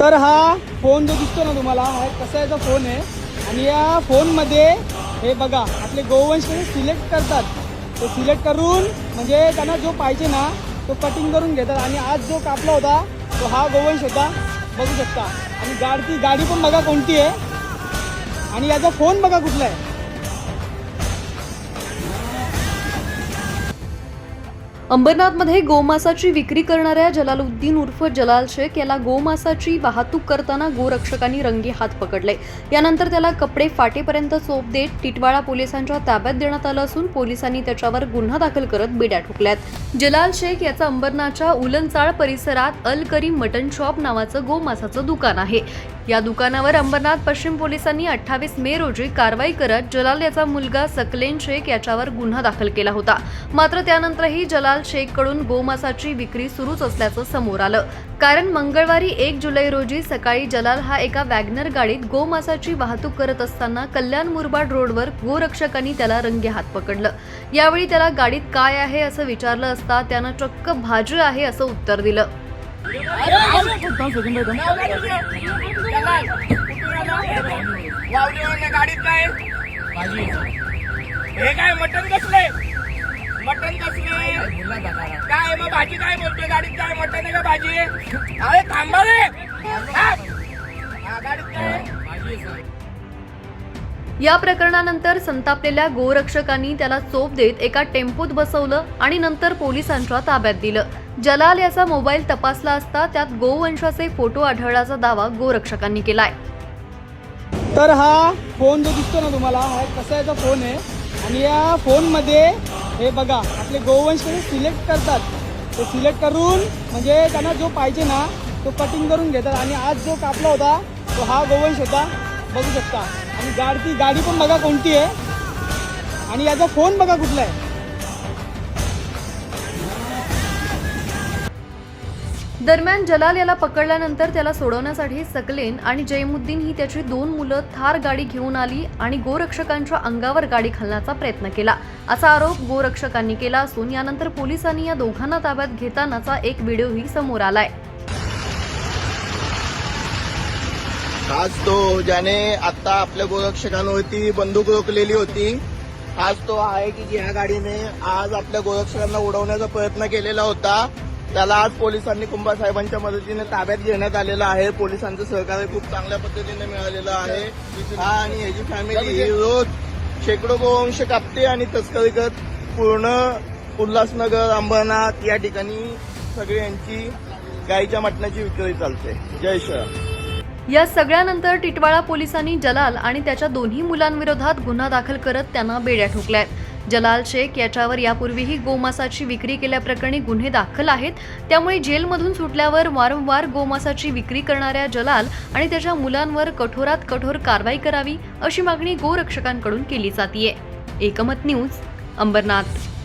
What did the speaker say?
तर हा फोन जो दिसतो ना तुम्हाला हा कसा याचा फोन आहे. आणि या फोनमध्ये हे बघा आपले गोवंश कसे सिलेक्ट करतात. ते सिलेक्ट करून म्हणजे त्यांना जो पाहिजे ना तो कटिंग करून घेतात. आणि आज जो कापला होता तो हा गोवंश होता. बघू शकता. आणि गाडी गाडी पण बघा कोणती आहे. आणि याचा फोन बघा कुठला आहे. अंबरनाथमध्ये गोमासाची विक्री करणाऱ्या जलालुद्दीन उर्फ जलाल शेख याला गोमासाची वाहतूक करताना गोरक्षकांनी रंगी हात पकडले. यानंतर त्याला कपडे फाटेपर्यंत चोप देत टिटवाळा पोलिसांच्या ताब्यात देण्यात आलं असून पोलिसांनी त्याच्यावर गुन्हा दाखल करत बिड्या ठोकल्यात. जलाल शेख याचं अंबरनाथच्या उलनचाळ परिसरात अल करीम मटन शॉप नावाचं गोमासाचं दुकान आहे. या दुकानावर अंबरनाथ पश्चिम पोलिसांनी अठ्ठावीस मे रोजी कारवाई करत जलाल याचा मुलगा सकलेन शेख याच्यावर गुन्हा दाखल केला होता. मात्र त्यानंतरही जलाल शेखकडून गोमासाची विक्री सुरूच असल्याचं समोर आलं. कारण मंगळवारी एक जुलै रोजी सकाळी जलाल हा एका वॅगनर गाडीत गोमासाची वाहतूक करत असताना कल्याण मुरबाड रोडवर गोरक्षकांनी त्याला रंगे हात पकडलं. यावेळी त्याला गाडीत काय आहे असं विचारलं असता त्यानं चक्क भाजी आहे असं उत्तर दिलं. गाडीत काय हे काय मटन कसले मटन कसले काय मग भाजी काय बोलतोय गाडीत काय मटन आहे का भाजी आहे अरे थांबा रे. हा, गाडीत काय आहे? या प्रकरणानंतर संतापलेल्या गोरक्षकांनी त्याला चोप देत एका टेम्पोत बसवलं आणि नंतर पोलिसांच्या ताब्यात दिलं. जलाल याचा मोबाईल तपासला असता त्यात गोवंशाचे फोटो आढळल्याचा दावा गोरक्षकांनी केलाय. तर हा फोन जो दिसतो ना तुम्हाला हा कसा याचा फोन आहे? आणि या फोनमध्ये हे बघा आपले गोवंश सिलेक्ट करतात. ते सिलेक्ट करून म्हणजे त्यांना जो पाहिजे ना तो कटिंग करून घेतात. आणि आज जो कापला होता तो हा गोवंश होता. बघू शकता. गाडी गाडी पण बघा कोणती आहे. आणि याचा फोन बघा कुठला आहे. दरम्यान जलाल याला पकडल्यानंतर त्याला सोडवण्यासाठी सकलेन आणि जयमुद्दीन ही त्याची दोन मुलं थार गाडी घेऊन आली आणि गोरक्षकांच्या अंगावर गाडी घालण्याचा प्रयत्न केला. असा आरोप गोरक्षकांनी केला असून यानंतर पोलिसांनी या दोघांना ताब्यात घेतानाचा एक व्हिडिओही समोर आलाय. हाच तो ज्याने आता आपल्या गोरक्षकांवरती बंदूक रोखलेली होती. आज तो आहे की ज्या गाडीने आज आपल्या गोरक्षकांना उडवण्याचा प्रयत्न केलेला होता. त्याला आज पोलिसांनी कुंभा साहेबांच्या मदतीने ताब्यात घेण्यात आलेला आहे. पोलिसांचं सहकार्य खूप चांगल्या पद्धतीने मिळालेलं आहे. हा आणि ह्याची फॅमिली रोज शेकडो गोवंश कापते आणि तस्करी करत पूर्ण उल्हासनगर अंबरनाथ या ठिकाणी सगळी यांची गाईच्या मटणाची विक्री चालते. जय श्रीराम या सगळ्यानंतर टिटवाळा पोलिसांनी जलाल आणि त्याच्या दोन्ही मुलांविरोधात गुन्हा दाखल करत त्यांना बेड्या ठोकल्या. जलाल शेख याच्यावर यापूर्वीही गोमासाची विक्री केल्याप्रकरणी गुन्हे दाखल आहेत. त्यामुळे जेलमधून सुटल्यावर वारंवार गोमासाची विक्री करणाऱ्या जलाल आणि त्याच्या मुलांवर कठोरात कठोर कारवाई करावी अशी मागणी गोरक्षकांकडून केली जातीये. एकमत न्यूज अंबरनाथ.